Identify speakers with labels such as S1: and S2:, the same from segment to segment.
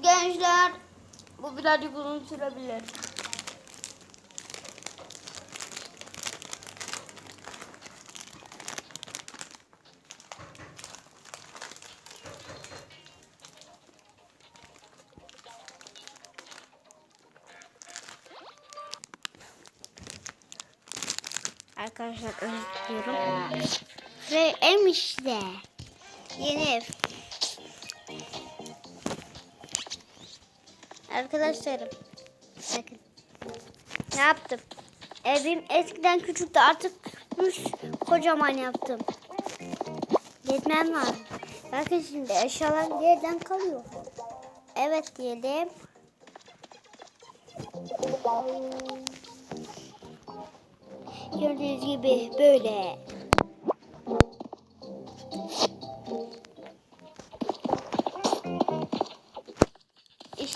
S1: izleyiciler bu birazcık uzun sürebilir.
S2: Arkadaşlar özür diliyorum. Ve ev işte. Arkadaşlarım. Bakın. Ne yaptım? Evim eskiden küçüktü artık üst kocaman yaptım. Gitmem lazım. Bakın şimdi eşyalar yerden kalıyor. Evet diyelim. Gördüğünüz gibi böyle.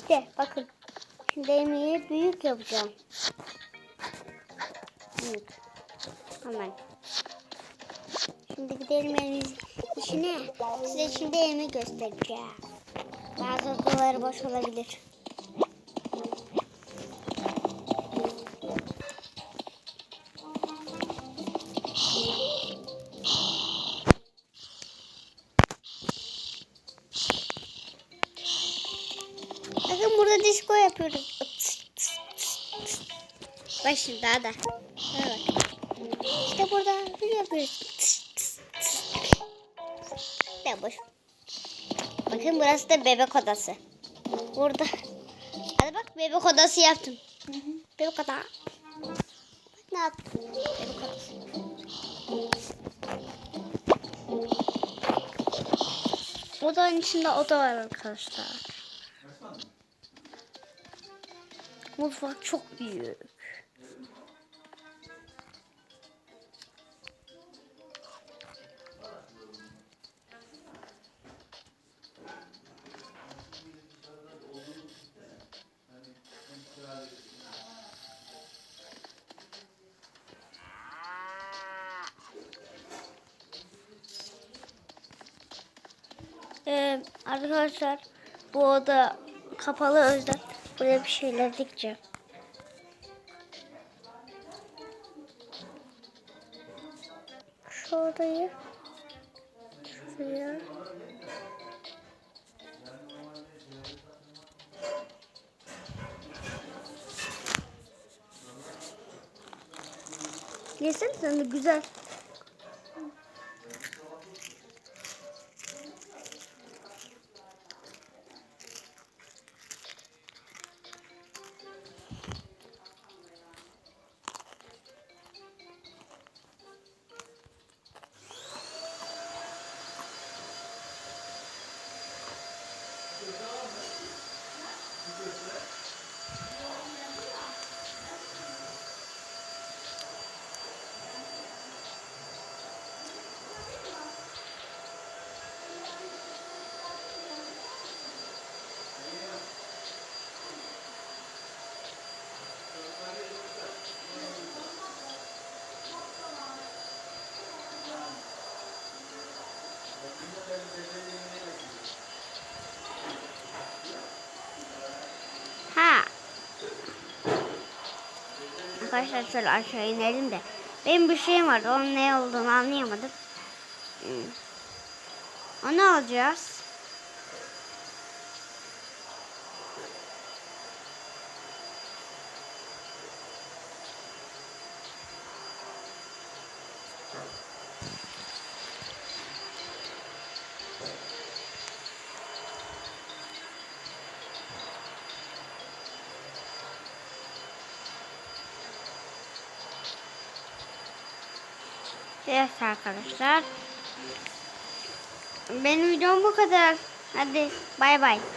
S2: İşte bakın. Şimdi yemeği büyük yapacağım. Büyük. Hemen. Şimdi gidelim evimizin içine. Size şimdi evimi göstereceğim. Bazı odaları boş olabilir. Burada disco yapıyoruz. Bak şimdi daha da. Bak. İşte burada bir yapıyoruz. Ne boş. Bakın burası da bebek odası. Burada. Hadi bak bebek odası yaptım. Bebek oda. Bak ne yaptım. Bebek odası. Odanın içinde oda var arkadaşlar. Mutfak çok büyük. Ee, arkadaşlar bu oda kapalı o buraya bir şeyler dikeceğim. Şu odayı şuraya Yesene sen de güzel. Thank you. Arkadaşlar şöyle aşağı inelim de. Benim bir şeyim vardı. Onun ne olduğunu anlayamadım. Hmm. Onu alacağız. Evet arkadaşlar. Benim videom bu kadar. Hadi bay bay.